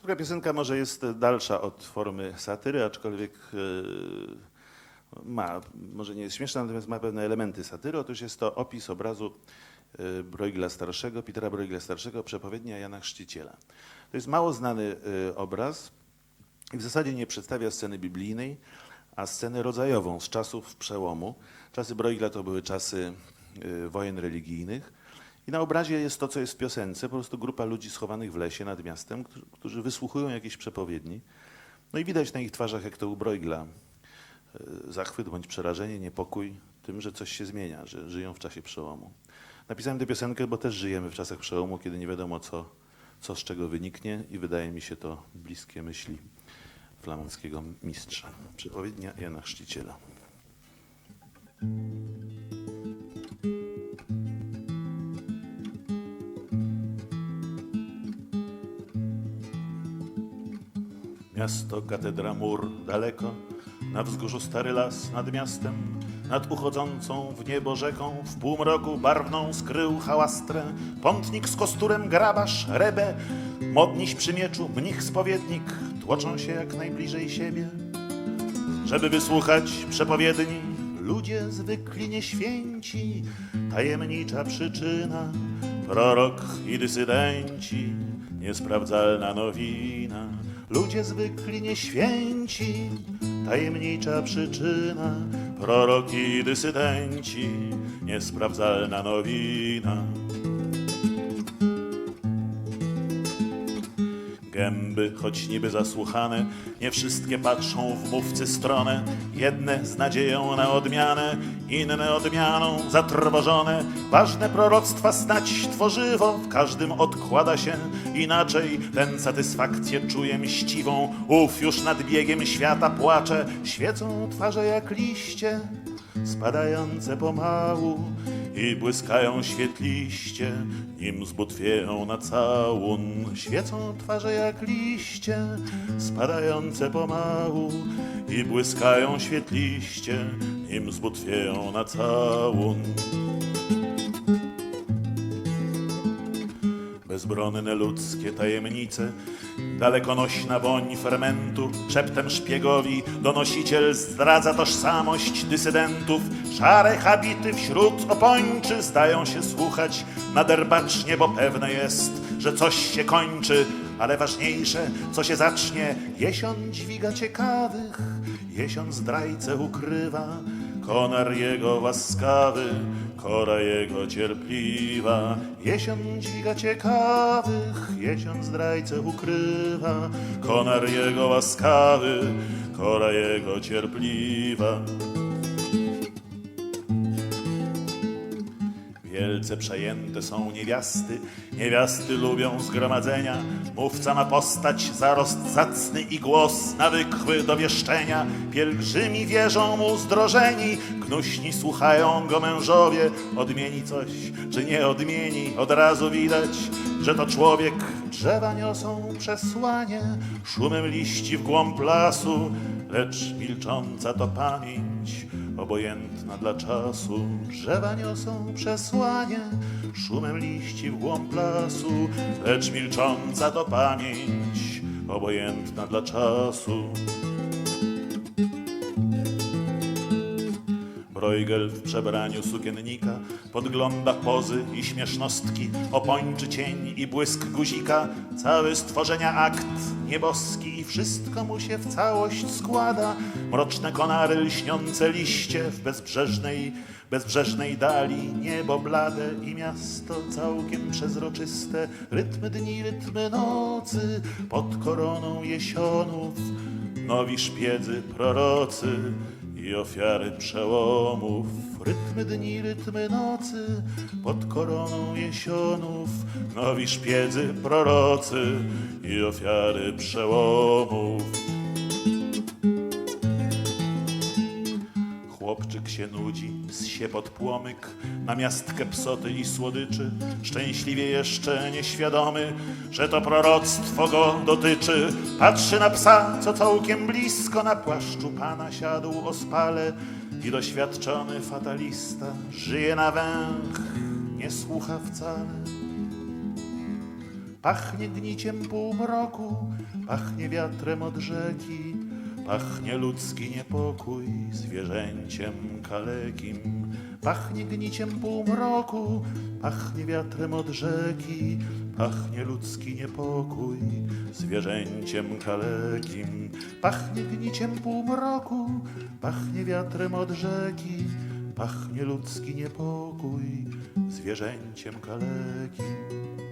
Druga piosenka może jest dalsza od formy satyry, aczkolwiek e, ma, może nie jest śmieszna, natomiast ma pewne elementy satyry. Otóż jest to opis obrazu e, Bruegela Starszego, Petera Bruegela Starszego, Przepowiednia Jana Chrzciciela. To jest mało znany e, obraz i w zasadzie nie przedstawia sceny biblijnej, a scenę rodzajową z czasów przełomu. Czasy Bruegela to były czasy wojen religijnych. I na obrazie jest to, co jest w piosence, po prostu grupa ludzi schowanych w lesie nad miastem, którzy, wysłuchują jakiejś przepowiedni. No i widać na ich twarzach, jak to u e, zachwyt bądź przerażenie, niepokój tym, że coś się zmienia, że żyją w czasie przełomu. Napisałem tę piosenkę, bo też żyjemy w czasach przełomu, kiedy nie wiadomo, co, co z czego wyniknie i wydaje mi się to bliskie myśli flamandzkiego mistrza. Przepowiednia Jana Chrzciciela. Miasto, katedra, mur, daleko, na wzgórzu stary las nad miastem, nad uchodzącą w niebo rzeką, w półmroku barwną skrył hałastrę, pątnik z kosturem, grabarz, rebę, modniś przy mieczu, mnich spowiednik, tłoczą się jak najbliżej siebie, żeby wysłuchać przepowiedni. Ludzie zwykli nieświęci, tajemnicza przyczyna, prorok i dysydenci, niesprawdzalna nowina. Ludzie zwykli nieświęci, tajemnicza przyczyna, prorok i dysydenci, niesprawdzalna nowina. Gęby, choć niby zasłuchane, nie wszystkie patrzą w mówcy stronę. Jedne z nadzieją na odmianę, inne odmianą zatrwożone. Ważne proroctwa snać tworzywo, w każdym odkłada się inaczej. Ten satysfakcję czuje mściwą, ów już nad biegiem świata płacze. Świecą twarze jak liście, spadające pomału i błyskają świetliście, nim zbutwieją na całun. Świecą twarze jak liście, spadające pomału i błyskają świetliście, nim zbutwieją na całun. Bezbronne ludzkie tajemnice, dalekonośna woń fermentu, szeptem szpiegowi donosiciel zdradza tożsamość dysydentów. Szare habity wśród opończy zdają się słuchać naderbacznie, bo pewne jest, że coś się kończy, ale ważniejsze, co się zacznie. Jesion dźwiga ciekawych, jesion zdrajcę ukrywa, konar jego łaskawy, kora jego cierpliwa. Jesion dźwiga ciekawych, jesion zdrajcę ukrywa, konar jego łaskawy, kora jego cierpliwa. Wielce przejęte są niewiasty, niewiasty lubią zgromadzenia. Mówca ma postać, zarost zacny i głos nawykły do wieszczenia. Pielgrzymi wierzą mu zdrożeni, gnuśni słuchają go mężowie. Odmieni coś, czy nie odmieni, od razu widać, że to człowiek. Drzewa niosą przesłanie, szumem liści w głąb lasu, lecz milcząca to pamięć obojętna dla czasu. Drzewa niosą przesłanie, szumem liści w głąb lasu, lecz milcząca to pamięć, obojętna dla czasu. Bruegel w przebraniu sukiennika podgląda pozy i śmiesznostki, opończy cień i błysk guzika, cały stworzenia akt nieboski i wszystko mu się w całość składa. Mroczne konary, lśniące liście w bezbrzeżnej, bezbrzeżnej dali, niebo blade i miasto całkiem przezroczyste, rytmy dni, rytmy nocy, pod koroną jesionów, nowi szpiedzy prorocy i ofiary przełomów. Rytmy dni, rytmy nocy, pod koroną jesionów, nowi szpiedzy prorocy i ofiary przełomów. Się nudzi, się pod płomyk, na miastkę psoty i słodyczy, szczęśliwie jeszcze nieświadomy, że to proroctwo go dotyczy. Patrzy na psa, co całkiem blisko na płaszczu pana siadł ospale i doświadczony fatalista żyje na węch, nie słucha wcale. Pachnie gniciem półmroku, pachnie wiatrem od rzeki, pachnie ludzki niepokój zwierzęciem kalekim. Pachnie gniciem półmroku, pachnie wiatrem od rzeki, pachnie ludzki niepokój zwierzęciem kalekim. Pachnie gniciem półmroku, pachnie wiatrem od rzeki, pachnie ludzki niepokój zwierzęciem kalekim.